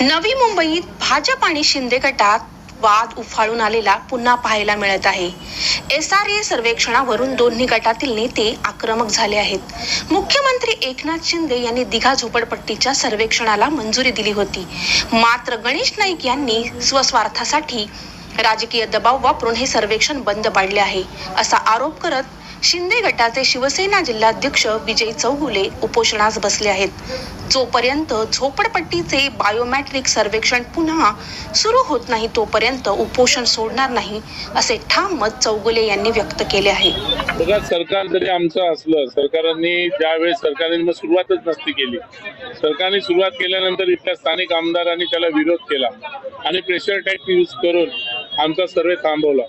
नवी मुंबईत भाजप आणि शिंदे गटात वाद उफाळून आलेला पुन्हा पाहायला मिळत आहे. एस आर ए सर्वेक्षणावरून दोन्ही गटातील नेते आक्रमक झाले आहेत. मुख्यमंत्री एकनाथ शिंदे यांनी दिघा झोपडपट्टीच्या सर्वेक्षणाला मंजुरी दिली होती. मात्र गणेश नाईक यांनी स्वस्वार्थासाठी राजकीय दबाव वापरून हे सर्वेक्षण बंद पाडले आहे असा आरोप करत शिंदे गटाचे शिवसेना जिल्हाध्यक्ष विजय चौगुले उपोषणास बसले आहेत. जोपर्यंत झोपडपट्टीचे बायोमॅट्रिक सर्वेक्षण पुन्हा सुरू होत नाही तोपर्यंत उपोषण सोडणार नाही असे ठाम मत चौगुले यांनी व्यक्त केले आहे. बघा सरकार जरी आमचं असलं सरकारने ज्यावेळेस सरकारने मग सुरुवातच नसती केली. सरकारने सुरुवात केल्यानंतर इथल्या स्थानिक आमदारांनी त्याला विरोध केला आणि प्रेशर टॅक्स यूज करून आमचा सर्वे थांबवला.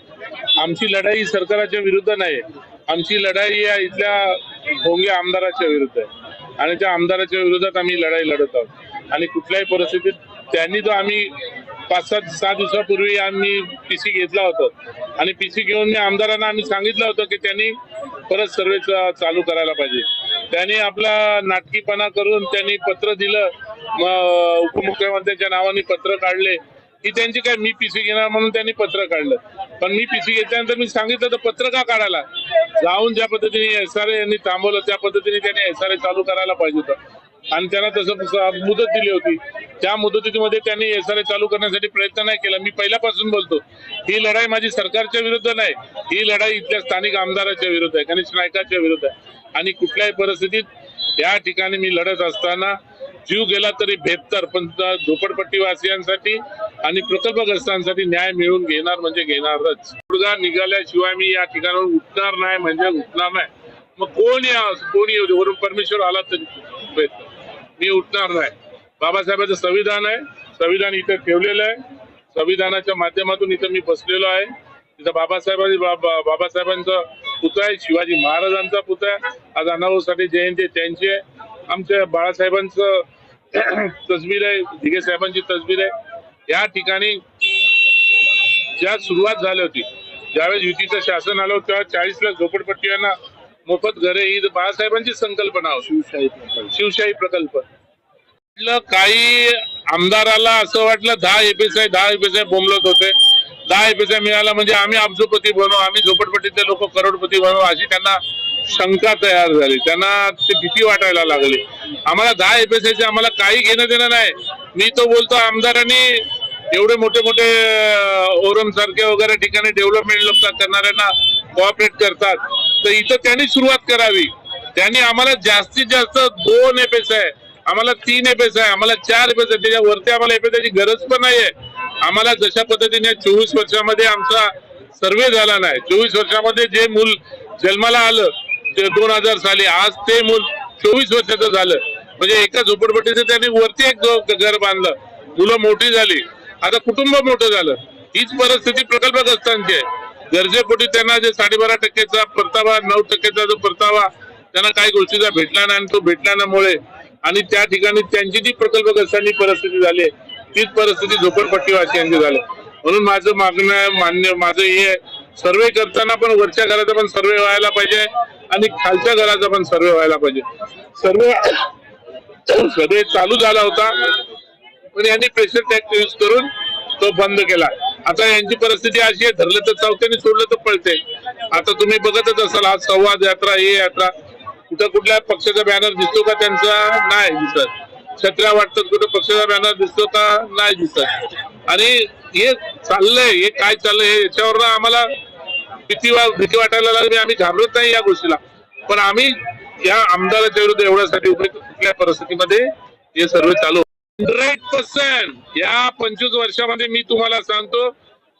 आमची लढाई सरकाराच्या विरुद्ध नाही आमची लढाई या इथल्या भोंगे आमदाराच्या विरुद्ध आहे. आणि त्या आमदाराच्या विरोधात आम्ही लढाई लढत आहोत. आणि कुठल्याही परिस्थितीत त्यांनी जो आम्ही पाच सात सहा दिवसापूर्वी आम्ही पीसी घेतला होता. आणि पीसी घेऊन मी आमदारांना आम्ही सांगितलं होतं की त्यांनी परत सर्वे चा- चालू करायला पाहिजे. त्यांनी आपला नाटकीपणा करून त्यांनी पत्र दिलं. उपमुख्यमंत्र्यांच्या नावाने पत्र काढले. की त्यांची काय मी पीसी घेणार म्हणून त्यांनी पत्र काढलं. पण मी पीसी घेतल्यानंतर मी सांगितलं तर पत्र का काढायला? जाऊन ज्या पद्धतीने एस आर यांनी थांबवलं त्या पद्धतीने त्यांनी एस आर चालू करायला पाहिजे होतं. आणि त्यांना तसं मुदत दिली होती. त्या मुदतीमध्ये त्यांनी एस आर चालू करण्यासाठी प्रयत्न नाही केला. मी पहिल्यापासून बोलतो ही लढाई माझी सरकारच्या विरुद्ध नाही. ही लढाई इथल्या स्थानिक आमदाराच्या विरुद्ध आहे. गणेश नायकाच्या विरुद्ध आहे. आणि कुठल्याही परिस्थितीत या ठिकाणी मी लढत असताना जीव गेला तरी बेहत्तर पण झोपडपट्टीवासियांसाठी आणि प्रकल्पग्रस्तांसाठी न्याय मिळवून घेणार म्हणजे घेणारच. मुलगा निघाल्याशिवाय मी या ठिकाणावर उठणार नाही म्हणजे उठणार नाही. मग कोण या कोण येऊ वरून परमेश्वर आला तरी मी उठणार नाही. बाबासाहेबांचं संविधान आहे. संविधान इथे ठेवलेलं आहे. संविधानाच्या माध्यमातून इथं मी बसलेलो आहे. तिथं बाबासाहेबांनी बा- बाबासाहेबांचा पुतळा आहे. शिवाजी महाराजांचा पुतळा आहे. आज अण्णाभाऊसाठी जयंती आहे, त्यांची आहे. आमच्या बाळासाहेबांचं तसबीर आहे दिघे साहेबांची तसबीर आहे. या ठिकाणी ज्या सुरुवात झाली होती ज्यावेळेस युतीचं शासन आलं होतं तेव्हा चाळीस लाख झोपडपट्टीयांना मोफत घरे ही बाळासाहेबांची संकल्पना होती. शिवशाही शिवशाही प्रकल्प. म्हटलं काही आमदाराला असं वाटलं दहा एपीएसआय दहा एपीएसआय बोंबलत होते. दहा एपीएसआय मिळाला म्हणजे आम्ही अब्जोपती बनवू आम्ही झोपडपट्टीतले लोक करोडपती बनवू अशी त्यांना शंका तयार झाली. त्यांना ते भीती वाटायला लागली. आम्हाला दहा एपीएसआयचे आम्हाला काही घेणं देणं नाही. मी तो बोलतो आमदारांनी एवढे मोठे मोठे ओरम सारखे वगैरे ठिकाणी डेव्हलपमेंट लोक करणाऱ्यांना कोऑपरेट करतात. तर इथं त्यांनी सुरुवात करावी. त्यांनी आम्हाला जास्तीत जास्त दोन एपीएस आहे. आम्हाला तीन एपीएस आहे. आम्हाला चार एपीएस आहे. त्याच्यावरती आम्हाला एपीएसची गरज पण नाहीये. आम्हाला जशा पद्धतीने चोवीस वर्षामध्ये आमचा सर्वे झाला नाही. चोवीस वर्षामध्ये जे मूल जन्माला आलं दोन हजार साली आज ते मूल चोवीस वर्षाचं झालं. म्हणजे एका झोपडपट्टीचं त्यांनी वरती एक घर बांधलं. मुलं मोठी झाली. आता कुटुंब मोठं झालं. हीच परिस्थिती प्रकल्पग्रस्तांची आहे. गरजेपोटी त्यांना जे साडेबारा टक्क्याचा परतावा नऊ टक्क्याचा जो परतावा त्यांना काही गोष्टीचा भेटला नाही आणि तो भेटल्यामुळे आणि त्या ठिकाणी त्यांची जी प्रकल्पग्रस्तांची परिस्थिती झाली आहे, तीच परिस्थिती झोपडपट्टीवासियांची झाली म्हणून माझं मागणं आहे, मान्य माझं हे आहे, सर्वे करताना पण वरच्या घराचा पण सर्वे व्हायला पाहिजे आणि खालच्या घराचा पण सर्वे व्हायला पाहिजे. सर्वे सर्वे चालू झाला होता पण यांनी प्रेशर टॅक्स यूज करून तो बंद केला. आता यांची परिस्थिती अशी आहे धरलं तर चौथ्याने सोडलं तर पळते. आता तुम्ही बघतच असाल आज संवाद यात्रा हे यात्रा. कुठं कुठल्या पक्षाचा बॅनर दिसतो का त्यांचा? नाही दिसत. छत्र्या वाटतात कुठं पक्षाचा बॅनर दिसतो का? नाही दिसत. आणि हे चाललंय हे काय चाललंय हे याच्यावर आम्हाला भीती भीती वाटायला लागली आम्ही घाबरत नाही या गोष्टीला. पण आम्ही या आमदाराच्या विरुद्ध एवढ्यासाठी उभे कुठल्या परिस्थितीमध्ये हे सर्व चालू हंड्रेड पर्सेंट या पंचवीस वर्षामध्ये मी तुम्हाला सांगतो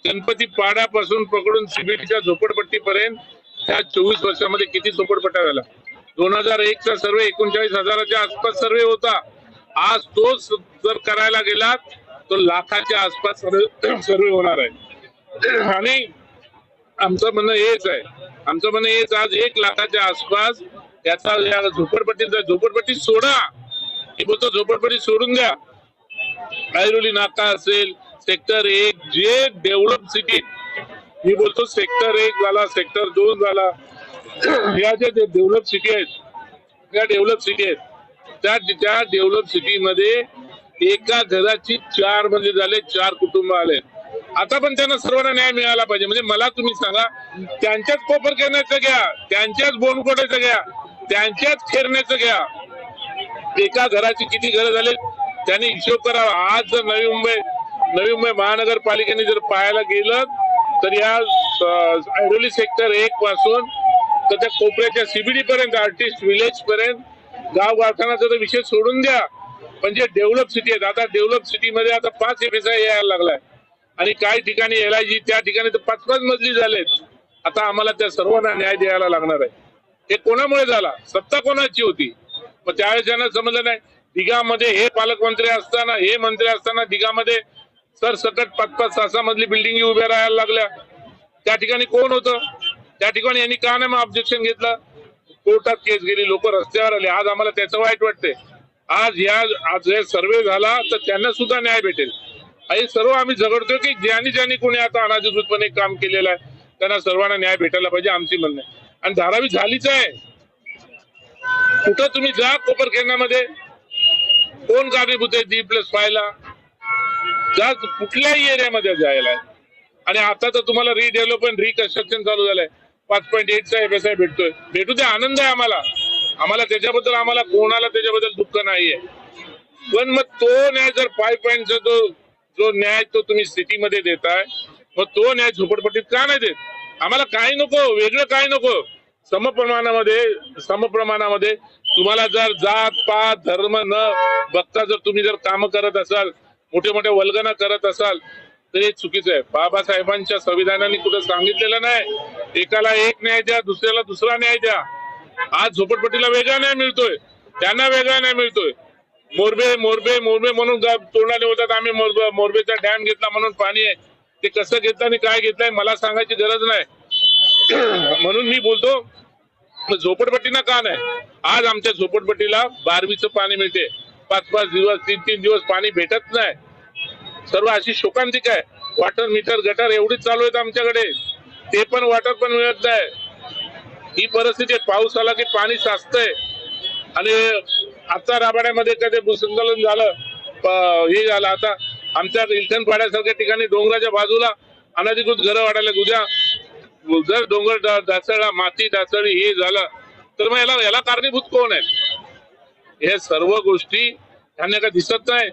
गणपती पाड्यापासून पकडून सिबिटीच्या झोपडपट्टीपर्यंत त्या चोवीस वर्षामध्ये किती झोपडपट्ट्या झाल्या? दोन हजार एक चा सर्वे एकोणचाळीस हजाराच्या आसपास सर्वे होता. आज तोच जर करायला गेला तो लाखाच्या आसपास सर्वे होणार आहे. आणि आमचं म्हणणं हेच आहे. आमचं म्हणणं हेच आज एक लाखाच्या आसपास त्याचा या झोपडपट्टीचा झोपडपट्टी सोडा. मी बोलतो झोपडपट्टी सोडून द्या. ऐरोली नाका असेल सेक्टर एक जे डेव्हलप सिटी मी बोलतो सेक्टर एक झाला सेक्टर दोन झाला. या ज्या डेव्हलप सिटी आहेत त्या डेव्हलप सिटी आहेत त्या त्या डेव्हलप सिटीमध्ये एका घराची चार म्हणजे झाले चार कुटुंब आले. आता पण त्यांना सर्वांना न्याय मिळाला पाहिजे. म्हणजे मला तुम्ही सांगा त्यांच्याच कोपर करण्याचं घ्या त्यांच्याच बोनकोटायचं घ्या त्यांच्याच खेळण्याचं घ्या. एका घराची किती घरं झाले त्यांनी हिशोब करावा आज जर नवी मुंबई नवी मुंबई महानगरपालिकेने जर पाहायला गेलं तर या ऐरोली सेक्टर एक पासून तर त्या कोपऱ्याच्या सीबीडी पर्यंत आर्टिस्ट विलेज पर्यंत गाव गावठाणाचा तर विषय सोडून द्या. पण जे डेव्हलप सिटी आहेत आता डेव्हलप सिटी मध्ये आता पाच एफएसआय यायला लागलाय. आणि काही ठिकाणी एल आय जी त्या ठिकाणी तर पाच पाच मजली झालेत. आता आम्हाला त्या सर्वांना न्याय द्यायला लागणार आहे. हे कोणामुळे झाला? सत्ता कोणाची होती? मग त्यावेळेस यांना समजलं नाही. दिघामध्ये हे पालकमंत्री असताना हे मंत्री असताना दिघामध्ये सरसकट पाच पाच सहा सहा मजली बिल्डिंग उभ्या राहायला लागल्या. त्या ठिकाणी कोण होतं? त्या ठिकाणी यांनी का नाही मग ऑब्जेक्शन घेतलं? कोर्टात केस गेली लोक रस्त्यावर आले. आज आम्हाला त्याचं वाईट वाटते आज या आज हे सर्वे झाला तर त्यांना सुद्धा न्याय भेटेल. हे सर्व आम्ही झगडतोय की ज्यांनी ज्यांनी कोणी आता अनाधिकृतपणे काम केलेलं आहे त्यांना सर्वांना न्याय भेटायला पाहिजे आमची म्हणणं आहे. आणि धारावी झालीच आहे. कुठं तुम्ही जा कोपरखेरण्यामध्ये कोण कारणीभूत आहे डी प्लस फायला जा कुठल्याही एरियामध्ये जायला. आणि आता तर तुम्हाला रिडेव्हलपमेंट रिकन्स्ट्रक्शन चालू झालंय. पाच पॉईंट एटचा आय भेटतोय. भेटू दे आनंद आहे आम्हाला. आम्हाला त्याच्याबद्दल आम्हाला कोणाला त्याच्याबद्दल दुःख नाहीये. पण मग तो नाही जर फाय पॉईंटचा जो जो न्याय तो तुम्ही सिटीमध्ये देताय मग तो न्याय झोपडपट्टीत का नाही देत? आम्हाला काय नको वेगळं काय नको. समप्रमाणामध्ये समप्रमाणामध्ये तुम्हाला जर जात पात धर्म न बघता जर तुम्ही जर काम करत असाल मोठे मोठे वल्गना करत असाल तर हे चुकीचं आहे. बाबासाहेबांच्या संविधानाने कुठं सांगितलेलं नाही? एकाला एक न्याय द्या दुसऱ्याला दुसरा न्याय द्या. आज झोपडपट्टीला वेगळा न्याय मिळतोय. त्यांना वेगळा न्याय मिळतोय. मोरबे मोरबे मोरबे म्हणून तोंडाने होतात आम्ही मोरबेचा डॅम घेतला म्हणून पाणी आहे. ते कसं घेतलं आणि काय घेतलंय मला सांगायची गरज नाही. म्हणून मी बोलतो झोपडपट्टीना का नाही? आज आमच्या झोपडपट्टीला बारवीचं पाणी मिळते. पाच पाच दिवस तीन तीन दिवस पाणी भेटत नाही. सर्व अशी शोकांतिक आहे. वॉटर मीटर गटर एवढीच चालू आहेत आमच्याकडे. ते पण वॉटर पण मिळत नाही. ही परिस्थिती पाऊस आला की पाणी साचतंय. आणि आता राबाड्यामध्ये कधी भूसंकलन झालं हे झालं आता आमच्या इलखन पाड्यासारख्या ठिकाणी डोंगराच्या बाजूला अनधिकृत घरं वाढायला उद्या जर डोंगर ढासळला माती ढासळली हे झालं तर मग याला याला कारणीभूत कोण आहे हे सर्व गोष्टी त्यांना का दिसत नाही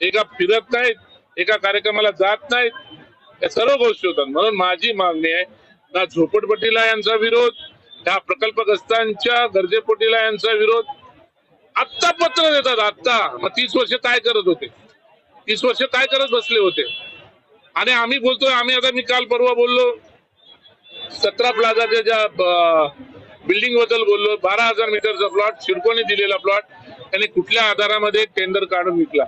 एका फिरत नाहीत एका कार्यक्रमाला जात नाहीत या सर्व गोष्टी होतात. म्हणून माझी मागणी आहे ना झोपडपट्टीला यांचा विरोध त्या प्रकल्पग्रस्तांच्या गरजेपोटीला यांचा विरोध आत्ता पत्र देतात आत्ता. मग तीस वर्ष काय करत होते? तीस वर्ष काय करत बसले होते? आणि आम्ही बोलतोय आम्ही आता मी काल परवा बोललो सतरा प्लाझाच्या ज्या बिल्डिंगबद्दल बोललो बारा हजार मीटरचा प्लॉट शिरकोने दिलेला प्लॉट त्यांनी कुठल्या आधारामध्ये टेंडर काढून विकला?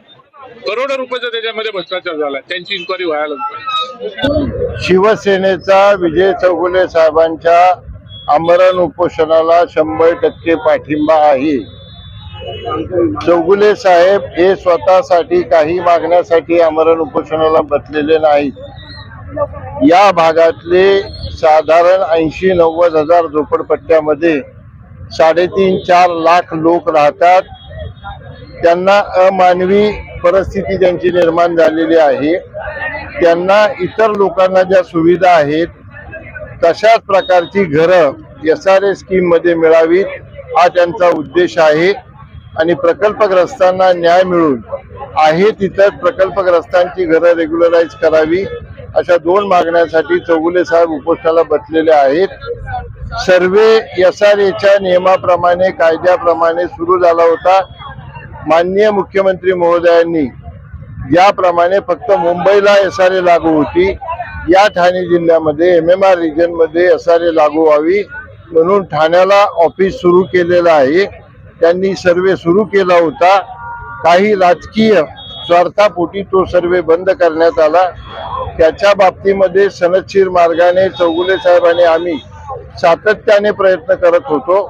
करोडो रुपयाचा त्याच्यामध्ये भ्रष्टाचार झाला त्यांची इन्क्वायरी व्हायला शिवसेनेचा विजय चौगुले साहेबांच्या आमरण उपोषणाला शंभर टक्के पाठिंबा आहे. चौगुले साहेब हे स्वतःसाठी काही मागण्यासाठी आमरण उपोषणाला बसलेले नाहीत. या भागातले साधारण ऐंशी नव्वद हजार झोपडपट्ट्यामध्ये साडेतीन चार लाख लोक राहतात. त्यांना अमानवी परिस्थिती त्यांची निर्माण झालेली आहे. त्यांना इतर लोकांना ज्या सुविधा आहेत तशाच प्रकारची घरं एस आर ए स्कीममध्ये मिळावीत हा त्यांचा उद्देश आहे. आणि प्रकल्पग्रस्तांना न्याय मिळून आहे तिथं प्रकल्पग्रस्तांची घरं रेग्युलराईज करावी अशा दोन मागण्यासाठी चौगुले साहेब उपोषणाला बसलेले आहेत. सर्वे एस आर एच्या नियमाप्रमाणे कायद्याप्रमाणे सुरू झाला होता. माननीय मुख्यमंत्री महोदयांनी याप्रमाणे फक्त मुंबईला एस आर ए लागू होती. या ठाणे जिल्ह्यामध्ये एम एम आर रिजनमध्ये एस आर ए लागू व्हावी म्हणून ठाण्याला ऑफिस सुरू केलेलं आहे. त्यांनी सर्वे सुरू केला होता. काही राजकीय स्वार्थापोटी तो सर्वे बंद करण्यात आला. त्याच्या बाबतीमध्ये सनदशीर मार्गाने चौगुले साहेबांनी आम्ही सातत्याने प्रयत्न करत होतो.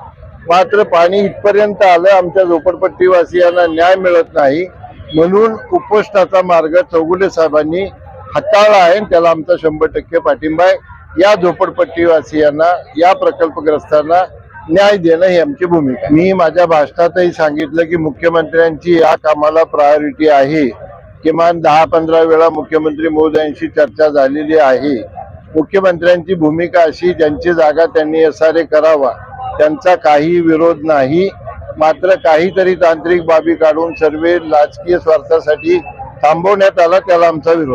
मात्र पाणी इथपर्यंत आलं. आमच्या झोपडपट्टीवासियांना न्याय मिळत नाही. म्हणून उपोषणाचा मार्ग चौगुले साहेबांनी हाताळला आहे त्याला आमचा शंभर टक्के पाठिंबा आहे. या झोपडपट्टीवासियांना या प्रकल्पग्रस्तांना न्याय देणं ही आमची भूमिका मी माझ्या भाषणातही सांगितलं की मुख्यमंत्र्यांची या कामाला प्रायोरिटी आहे. किमान दहा पंधरा वेळा मुख्यमंत्री महोदयांशी चर्चा झालेली आहे. मुख्यमंत्र्यांची भूमिका अशी ज्यांची जागा त्यांनी एस आर ए करावा त्यांचा काही विरोध नाही. मात्र काहीतरी तांत्रिक बाबी काढून सर्वे राजकीय स्वार्थासाठी थांबवण्यात आला त्याला आमचा विरोध.